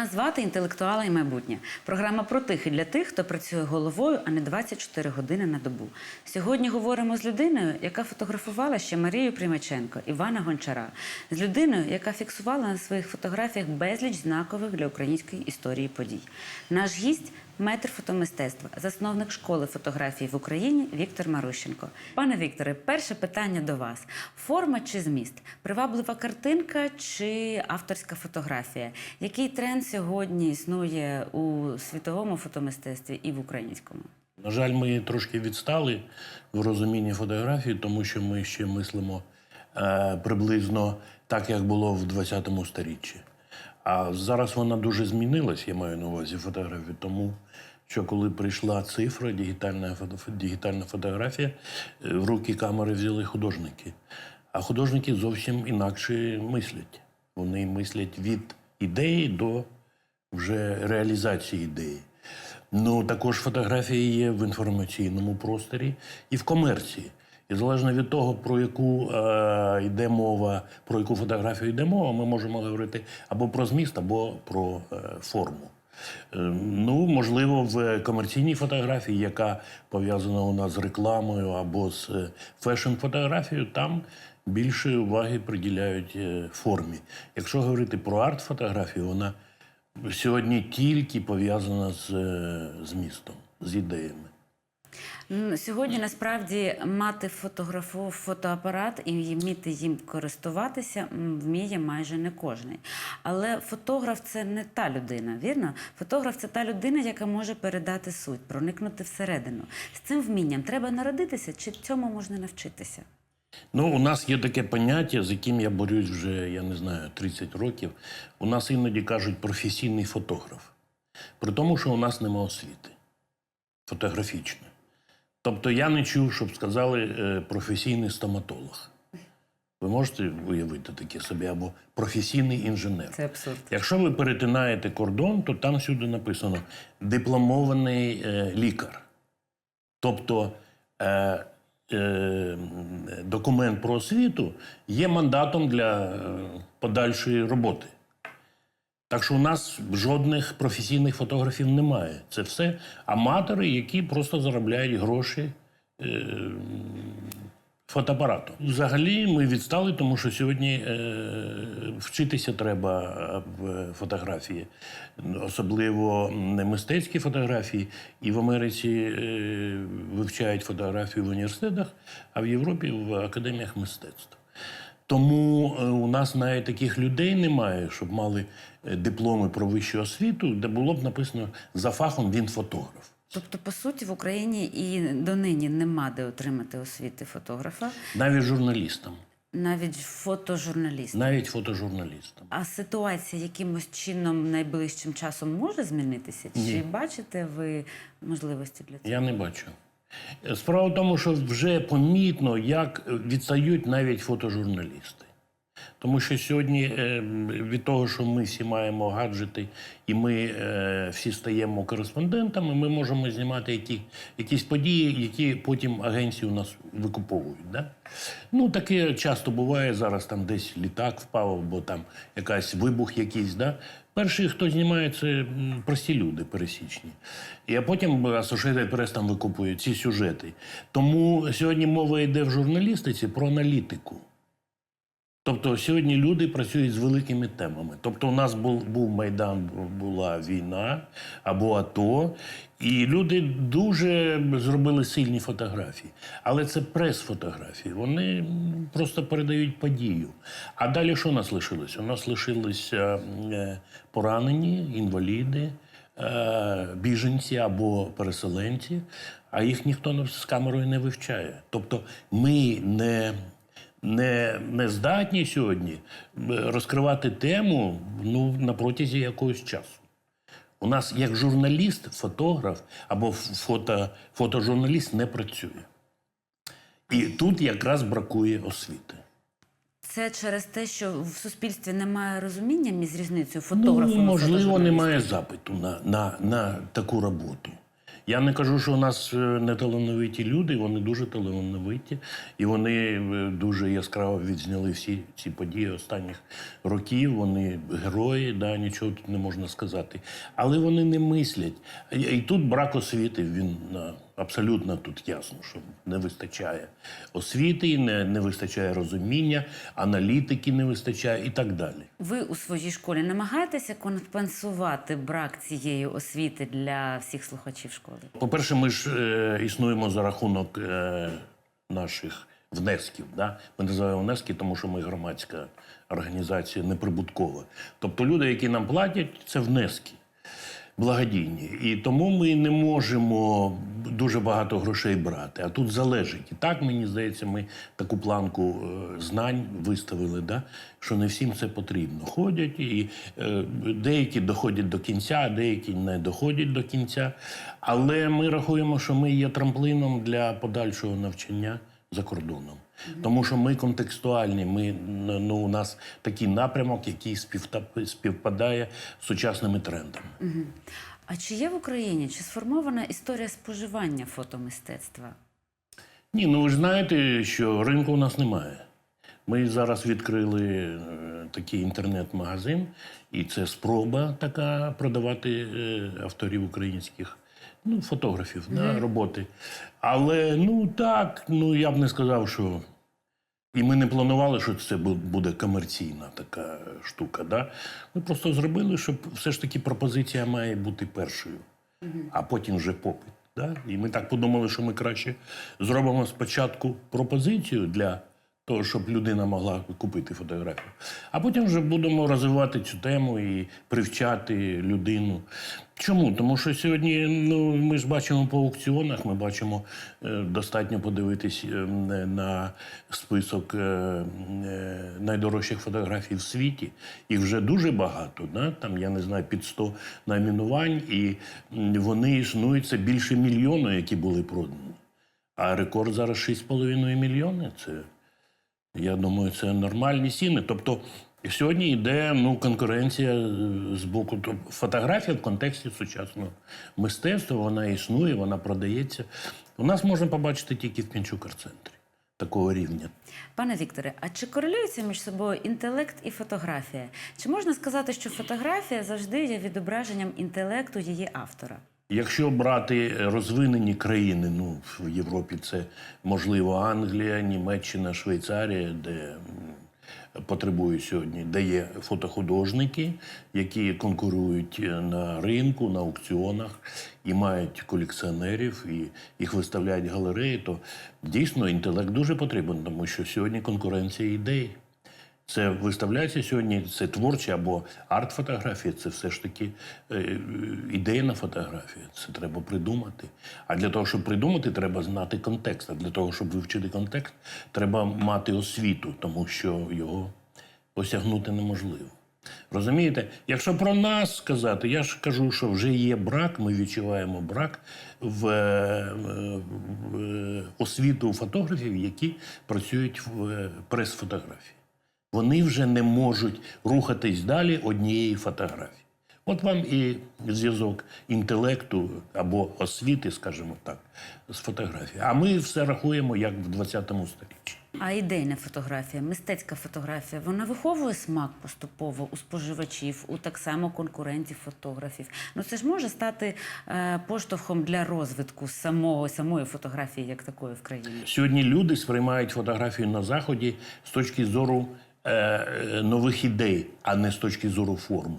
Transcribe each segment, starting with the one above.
Нас звати інтелектуала і майбутнє. Програма про тих і для тих, хто працює головою, а не 24 години на добу. Сьогодні говоримо з людиною, яка фотографувала ще Марію Примаченко, Івана Гончара, з людиною, яка фіксувала на своїх фотографіях безліч знакових для української історії подій. Наш гість метр фотомистецтва, засновник школи фотографії в Україні Віктор Марущенко. Пане Вікторе, перше питання до вас: форма чи зміст? Приваблива картинка чи авторська фотографія? Який тренд сьогодні існує у світовому фотомистецтві і в українському? На жаль, ми трошки відстали в розумінні фотографії, тому що ми ще мислимо е, приблизно так, як було в 20 сторіччі. А зараз вона дуже змінилась, я маю на увазі фотографію, тому що коли прийшла цифра, дигітальна, фото, дигітальна фотографія, е, в руки камери взяли художники. А художники зовсім інакше мислять. Вони мислять від ідеї до вже реалізації ідеї. Ну, також фотографії є в інформаційному просторі і в комерції. І залежно від того, про яку е, йде мова, про яку фотографію йде мова, ми можемо говорити або про зміст, або про е, форму. Е, ну, можливо, в комерційній фотографії, яка пов'язана у нас з рекламою або з е, фешн-фотографією, там більше уваги приділяють е, формі. Якщо говорити про арт-фотографію, вона сьогодні тільки пов'язана з е, змістом, з ідеями. Сьогодні насправді мати фотографу фотоапарат і вміти їм користуватися вміє майже не кожний. Але фотограф це не та людина, вірно? Фотограф це та людина, яка може передати суть, проникнути всередину. З цим вмінням треба народитися, чи цьому можна навчитися? Ну, у нас є таке поняття, з яким я борюсь вже, я не знаю, 30 років. У нас іноді кажуть професійний фотограф. При тому, що у нас нема освіти фотографічної. Тобто я не чув, щоб сказали е, професійний стоматолог. Ви можете уявити таке собі, або професійний інженер. Це абсурд. Якщо ви перетинаєте кордон, то там всюди написано дипломований е, лікар. Тобто е, е, документ про освіту є мандатом для е, подальшої роботи. Так що у нас жодних професійних фотографів немає. Це все аматори, які просто заробляють гроші е, фотоапарату. Взагалі ми відстали, тому що сьогодні е, вчитися треба е, в фотографії, особливо не мистецькі фотографії. І в Америці е, вивчають фотографію в університетах, а в Європі в академіях мистецтв. Тому е, у нас навіть таких людей немає, щоб мали е, дипломи про вищу освіту, де було б написано за фахом він фотограф. Тобто, по суті, в Україні і донині нема де отримати освіти фотографа, Навіть журналістам, навіть фотожурналіст. навіть фотожурналістам. А ситуація якимось чином найближчим часом може змінитися? Чи Ні. бачите ви можливості для цього? Я не бачу. Справа в тому, що вже помітно, як відстають навіть фотожурналісти. Тому що сьогодні е, від того, що ми всі маємо гаджети і ми е, всі стаємо кореспондентами, ми можемо знімати які, якісь події, які потім агенції у нас викуповують. Да? Ну, таке часто буває. Зараз там десь літак впав, або там якась вибух якийсь. Да? Перші, хто знімає, це прості люди пересічні. І а потім Associated Press там викупує ці сюжети. Тому сьогодні мова йде в журналістиці про аналітику. Тобто сьогодні люди працюють з великими темами. Тобто, у нас був, був Майдан, була війна або АТО, і люди дуже зробили сильні фотографії. Але це прес-фотографії. Вони просто передають подію. А далі що у нас лишилось? У нас лишилися е, поранені, інваліди, е, біженці або переселенці, а їх ніхто з камерою не вивчає. Тобто ми не не, не здатні сьогодні розкривати тему ну, на протязі якогось часу. У нас як журналіст, фотограф або фото, фотожурналіст не працює. І тут якраз бракує освіти. Це через те, що в суспільстві немає розуміння між різницею фотографом Ну, можливо, немає запиту на, на, на таку роботу. Я не кажу, що у нас не неталановиті люди, вони дуже талановиті, і вони е, дуже яскраво відзняли всі ці події останніх років. Вони герої, да, нічого тут не можна сказати. Але вони не мислять. І, тут брак освіти, він е, абсолютно тут ясно, що не вистачає освіти, не, не вистачає розуміння, аналітики не вистачає і так далі. Ви у своїй школі намагаєтеся компенсувати брак цієї освіти для всіх слухачів школи? По-перше, ми ж е, існуємо за рахунок е, наших внесків. Да? Ми називаємо внески, тому що ми громадська організація неприбуткова. Тобто люди, які нам платять, це внески благодійні. І тому ми не можемо дуже багато грошей брати. А тут залежить. І так, мені здається, ми таку планку е, знань виставили, да? що не всім це потрібно. Ходять, і е, деякі доходять до кінця, а деякі не доходять до кінця. Але ми рахуємо, що ми є трамплином для подальшого навчання за кордоном. Тому що ми контекстуальні, ми, ну, у нас такий напрямок, який співпадає з сучасними трендами. А чи є в Україні чи сформована історія споживання фотомистецтва? Ні, ну ви ж знаєте, що ринку у нас немає. Ми зараз відкрили е, такий інтернет-магазин, і це спроба така продавати е, авторів українських. Ну, фотографів да, роботи. Але ну так, ну я б не сказав, що. І ми не планували, що це буде комерційна така штука. Да? Ми просто зробили, щоб все ж таки пропозиція має бути першою, а потім вже попит. Да? І ми так подумали, що ми краще зробимо спочатку пропозицію для того, щоб людина могла купити фотографію. А потім вже будемо розвивати цю тему і привчати людину. Чому? Тому що сьогодні ну, ми ж бачимо по аукціонах, ми бачимо е, достатньо подивитись е, на список е, е, найдорожчих фотографій в світі. Їх вже дуже багато. Да? Там, я не знаю, під 100 найменувань, і вони існують це більше мільйону, які були продані. А рекорд зараз 6,5 мільйони. Це я думаю, це нормальні ціни. Тобто сьогодні йде ну, конкуренція е, з боку тобто, фотографія в контексті сучасного мистецтва. Вона існує, вона продається. У нас можна побачити тільки в Пінчук-центрі такого рівня. Пане Вікторе, а чи корелюються між собою інтелект і фотографія? Чи можна сказати, що фотографія завжди є відображеннем інтелекту її автора? Якщо брати розвинені країни, ну в Європі це можливо Англія, Німеччина, Швейцарія, де м, потребують сьогодні, де є фотохудожники, які конкурують на ринку, на аукціонах і мають колекціонерів, і їх виставляють галереї, то дійсно інтелект дуже потрібен, тому що сьогодні конкуренція ідей. Це виставляється сьогодні, це творчі або арт-фотографія, це все ж таки е, ідейна фотографія. Це треба придумати. А для того, щоб придумати, треба знати контекст. А для того, щоб вивчити контекст, треба мати освіту, тому що його осягнути неможливо. Розумієте, якщо про нас сказати, я ж кажу, що вже є брак, ми відчуваємо брак в, е, в е, освіту фотографів, які працюють в прес-фотографії. Вони вже не можуть рухатись далі однієї фотографії. От вам і зв'язок інтелекту або освіти, скажімо так, з фотографією. А ми все рахуємо як в 20 столітті. А ідейна фотографія, мистецька фотографія, вона виховує смак поступово у споживачів, у так само конкурентів фотографів. Ну це ж може стати е, поштовхом для розвитку самого самої фотографії як такої в країні. Сьогодні люди сприймають фотографію на заході з точки зору е, нових ідей, а не з точки зору форми.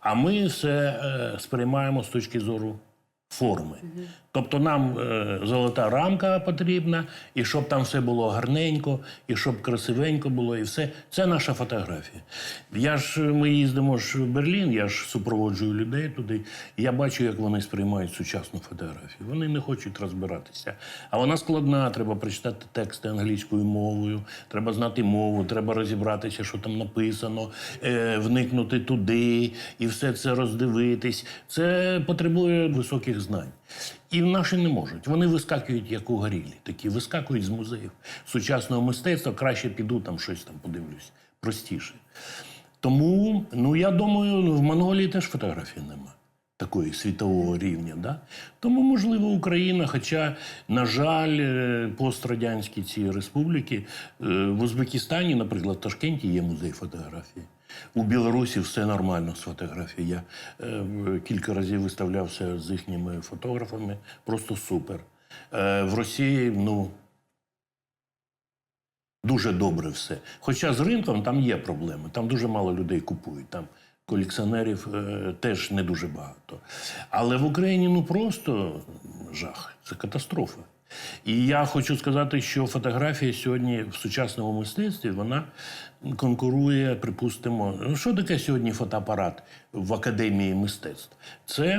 А ми все е, сприймаємо з точки зору форми. Тобто нам е, золота рамка потрібна, і щоб там все було гарненько, і щоб красивенько було, і все. Це наша фотографія. Я ж ми їздимо ж в Берлін, я ж супроводжую людей туди. І я бачу, як вони сприймають сучасну фотографію. Вони не хочуть розбиратися. А вона складна, треба прочитати тексти англійською мовою, треба знати мову, треба розібратися, що там написано, е, вникнути туди і все це роздивитись. Це потребує високих знань. І наші не можуть. Вони вискакують як угорілі, такі вискакують з музеїв сучасного мистецтва. Краще піду там щось там подивлюсь. Простіше. Тому, ну я думаю, в Монголії теж фотографій нема. такої світового рівня. Да? Тому, можливо, Україна, хоча, на жаль, е, пострадянські ці республіки, е, в Узбекистані, наприклад, в Ташкенті є музей фотографії. У Білорусі все нормально з фотографією. Я е, кілька разів виставлявся з їхніми фотографами. Просто супер. Е, в Росії, ну, дуже добре все. Хоча з ринком там є проблеми, там дуже мало людей купують. Там колекціонерів е, теж не дуже багато. Але в Україні ну просто жах, це катастрофа. І я хочу сказати, що фотографія сьогодні в сучасному мистецтві вона конкурує, припустимо, що таке сьогодні фотоапарат в академії мистецтв? Це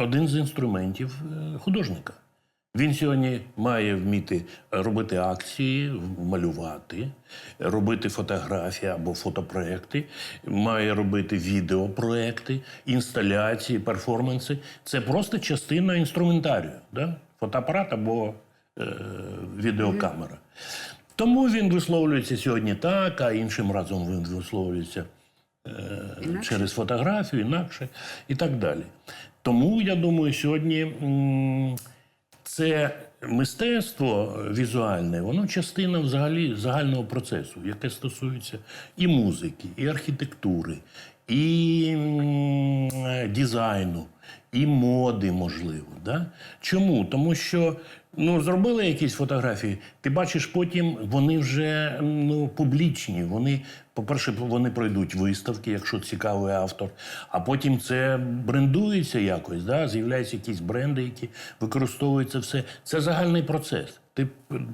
один з інструментів е, художника. Він сьогодні має вміти робити акції, малювати, робити фотографії або фотопроекти, має робити відеопроекти, інсталяції, перформанси. Це просто частина інструментарію, да? Фотоапарат або е, відеокамера. Тому він висловлюється сьогодні так, а іншим разом він висловлюється Інакше? через фотографію, інакше і так далі. Тому я думаю, сьогодні м, це мистецтво візуальне, воно частина взагалі загального процесу, яке стосується і музики, і архітектури, і м, е, дизайну, і моди, можливо. Да? Чому? Тому що ну, зробили якісь фотографії, ти бачиш, потім вони вже ну, публічні. Вони, по-перше, вони пройдуть виставки, якщо цікавий автор, а потім це брендується якось, да? з'являються якісь бренди, які використовують це все. Це загальний процес. Ти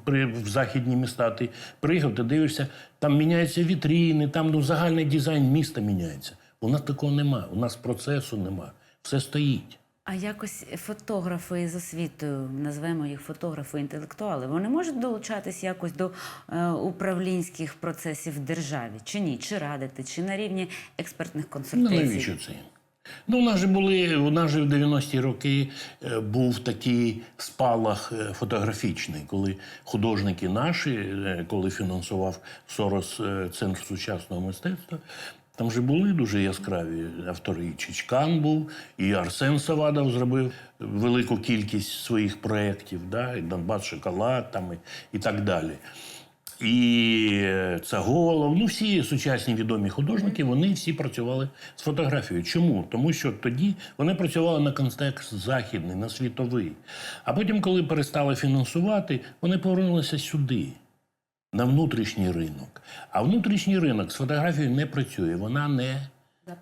при в західні міста ти приїхав, ти дивишся, там міняються вітріни, там ну, загальний дизайн міста міняється. У нас такого нема, у нас процесу нема. Все стоїть. А якось фотографи з освітою, назвемо їх фотографи інтелектуали, вони можуть долучатись якось до е, управлінських процесів в державі, чи ні? Чи радити, чи на рівні експертних Ну, навіщо це? Ну, у нас же були, у нас же в 90-ті роки е, був такий спалах е, фотографічний, коли художники наші, е, коли фінансував Сорос Центр сучасного мистецтва, там же були дуже яскраві автори. І Чичкан був, і Арсен Савадов зробив велику кількість своїх проєктів, да, і Донбас Шоколад там, і, і так далі. І е, Цаголов, ну всі сучасні відомі художники, вони всі працювали з фотографією. Чому? Тому що тоді вони працювали на контекст західний, на світовий. А потім, коли перестали фінансувати, вони повернулися сюди, на внутрішній ринок. А внутрішній ринок з фотографією не працює, вона не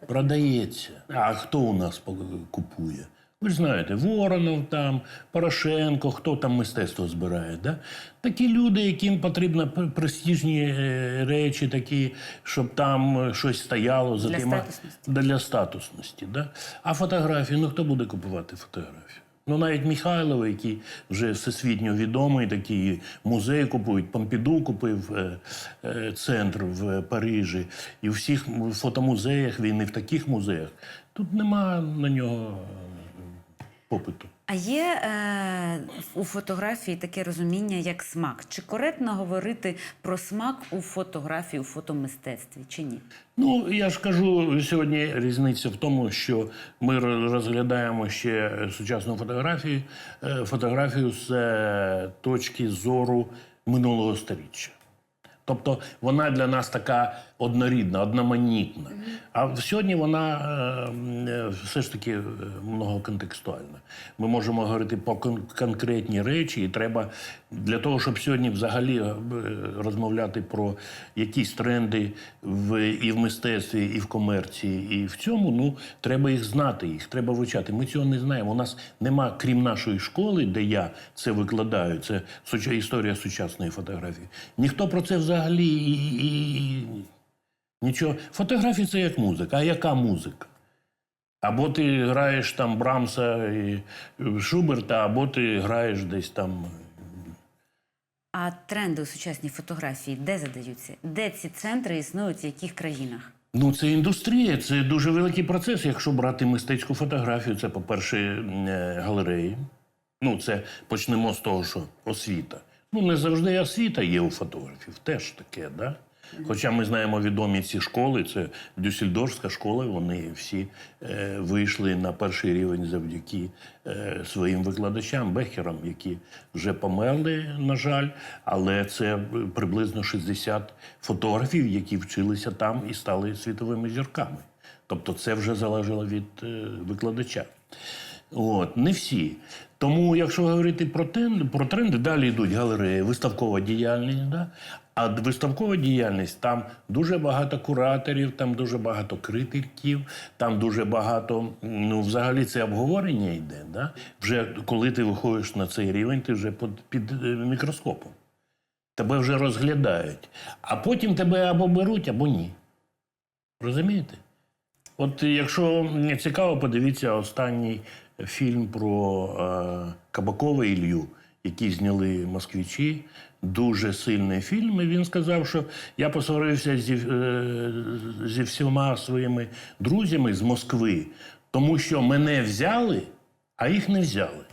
продається. А хто у нас купує? Ви ж знаєте, Воронов там, Порошенко, хто там мистецтво збирає. Да? Такі люди, яким потрібно пр- престижні е, речі, такі, щоб там е, щось стояло за Для тима- статусності. Для статусності. Да? А фотографії, ну хто буде купувати фотографію? Ну навіть Михайлов, який вже всесвітньо відомий, такий музей купують, Помпіду купив е, е, центр в Парижі, і в всіх фотомузеях він і в таких музеях. Тут нема на нього е, попиту. А є е, у фотографії таке розуміння, як смак. Чи коректно говорити про смак у фотографії, у фотомистецтві, чи ні? Ну, я ж кажу, сьогодні різниця в тому, що ми розглядаємо ще сучасну фотографію, е, фотографію з е, точки зору минулого сторіччя. Тобто вона для нас така однорідна, одноманітна. А сьогодні вона е, е, все ж таки е, многоконтекстуальна. Ми можемо говорити по кон- конкретні речі, і треба для того, щоб сьогодні взагалі розмовляти про якісь тренди в, і в мистецтві, і в комерції, і в цьому, ну треба їх знати, їх треба вивчати. Ми цього не знаємо. У нас нема, крім нашої школи, де я це викладаю, це історія сучасної фотографії. Ніхто про це взагалі і, і нічого. Фотографія це як музика. А яка музика? Або ти граєш там Брамса і Шуберта, або ти граєш десь там. А тренди у сучасній фотографії де задаються? Де ці центри існують, в яких країнах? Ну, це індустрія, це дуже великий процес. Якщо брати мистецьку фотографію, це, по-перше, е, галереї. Ну, це почнемо з того, що освіта. Ну, не завжди освіта є у фотографів, теж таке, да? Хоча ми знаємо відомі ці школи, це Дюссельдорфська школа, вони всі е, вийшли на перший рівень завдяки е, своїм викладачам, бехерам, які вже померли, на жаль, але це приблизно 60 фотографів, які вчилися там і стали світовими зірками. Тобто це вже залежало від е, викладача. От, не всі. Тому, якщо говорити про тренди, про тренди, далі йдуть галереї, виставкова діяльність. Да? А виставкова діяльність там дуже багато кураторів, там дуже багато критиків, там дуже багато. Ну, взагалі, це обговорення йде. Да? Вже коли ти виходиш на цей рівень, ти вже під, під е, мікроскопом. Тебе вже розглядають. А потім тебе або беруть, або ні. Розумієте? От якщо цікаво, подивіться останній фільм про е, Кабакова Ілью, який зняли москвичі. Дуже сильний фільм. І він сказав, що я посварився зі, е, зі всіма своїми друзями з Москви, тому що мене взяли, а їх не взяли.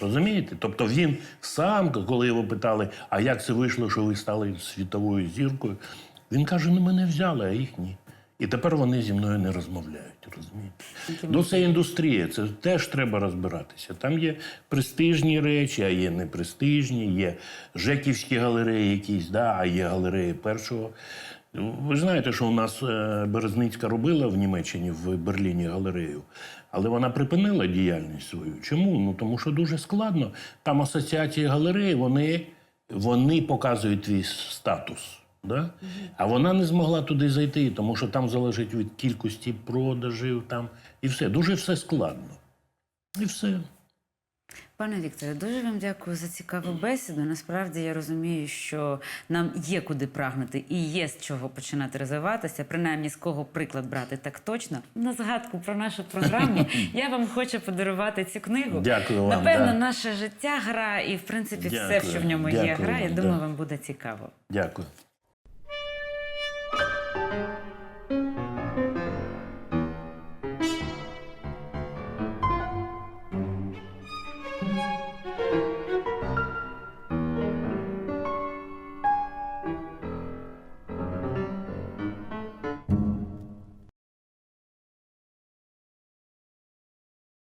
Розумієте? Тобто він сам, коли його питали, а як це вийшло, що ви стали світовою зіркою, він каже: ну мене взяли, а їх ні. І тепер вони зі мною не розмовляють. Розумієте? Ну, це індустрія, це теж треба розбиратися. Там є престижні речі, а є непрестижні, є жеківські галереї якісь, да, а є галереї першого. Ви знаєте, що у нас е, Березницька робила в Німеччині, в Берліні галерею, але вона припинила діяльність свою. Чому? Ну тому що дуже складно. Там асоціації галереї, вони, вони показують твій статус. Да? А вона не змогла туди зайти, тому що там залежить від кількості продажів там, і все. Дуже все складно. І все. Пане Вікторе, дуже вам дякую за цікаву бесіду. Насправді я розумію, що нам є куди прагнути і є з чого починати розвиватися, принаймні з кого приклад брати так точно. На згадку про нашу програму я вам хочу подарувати цю книгу. Дякую вам, Напевно, да. наше життя гра, і в принципі все, що в ньому є, гра. Я думаю, да. вам буде цікаво. Дякую.